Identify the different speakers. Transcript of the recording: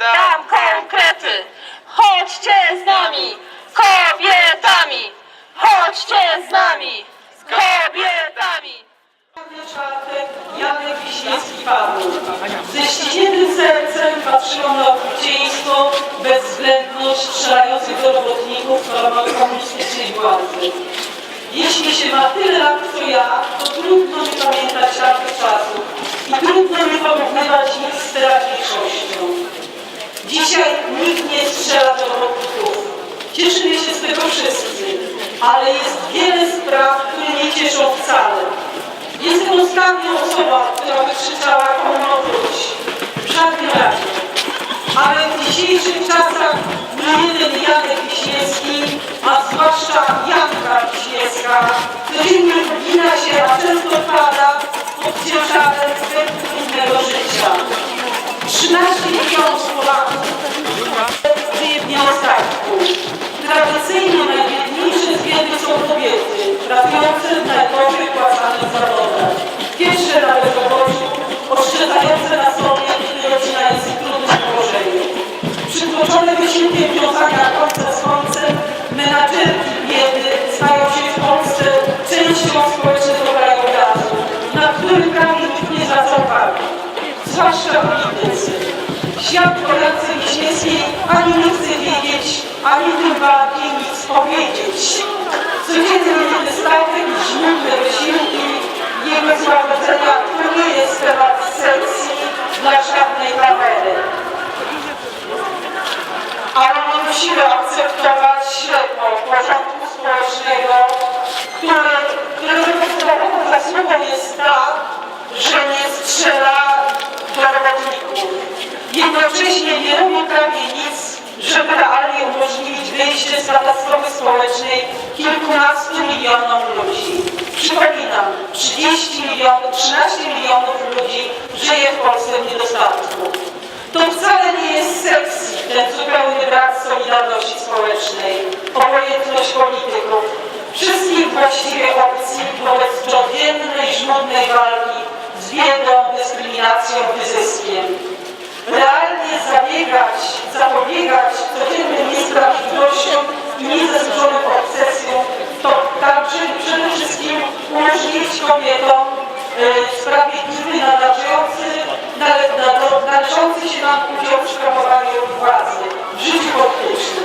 Speaker 1: dam konkrety. Chodźcie z nami, kobietami. Chodźcie z nami, kobietami.
Speaker 2: czwartek Janek Wiśniewski Paweł. Ze ściśniętym sercem patrzyłam na okrucieństwo, bezwzględność strzelających do robotników komunistycznej władzy. Jeśli się ma tyle lat co ja, to nikt nie strzela do robotników. Cieszymy się z tego wszyscy, ale jest wiele spraw, które nie cieszą wcale. Jestem ostatnią osobą, która wykrzyczała komu wróć. W żadnym razie. Ale w dzisiejszych czasach nie jeden Janek Wiśniewski, a zwłaszcza Janka Wiśniewska, codziennie wygina się, a często pada pod ciężarem swego trudnego życia. 13 milionów Polaków w najgorzej płacanych zawodach. Pierwsze na bezrobociu, oszczędzające na sobie, kiedy rodzina jest w trudnym położeniu. Przytłoczone wysiłkiem wiązania końca z końcem, menadżerki biedy stają się w Polsce częścią społecznego krajobrazu, na którym prawie nikt nie uwagi zwłaszcza politycy. Świat Jance Wiśniewskiej ani nie chce wiedzieć, ani tym bardziej nic powiedzieć. Codziennie niedostatek żmudne wysiłki jego złagodzenia to nie jest temat sesji dla żadnej kamery. Ale nie musimy akceptować średnio porządku społecznego, który, którego podstawową zasługą jest ta, że nie strzela do robotników. Jednocześnie nie robi prawie nic, żeby z katastrofy społecznej kilkunastu milionom ludzi. Przypominam, 30 milionów, 13 milionów ludzi żyje w Polsce w niedostatku. To wcale nie jest seks, ten zupełny brak solidarności społecznej, obojętność polityków, wszystkich właściwie opcji wobec codziennej, żmudnej walki z biedą, dyskryminacją, wyzyskiem. Realnie zabiegać, umożliwić kobietom e, sprawiedliwy, należący, nale, nale, należący się nam udział w sprawowaniu władzy w życiu politycznym.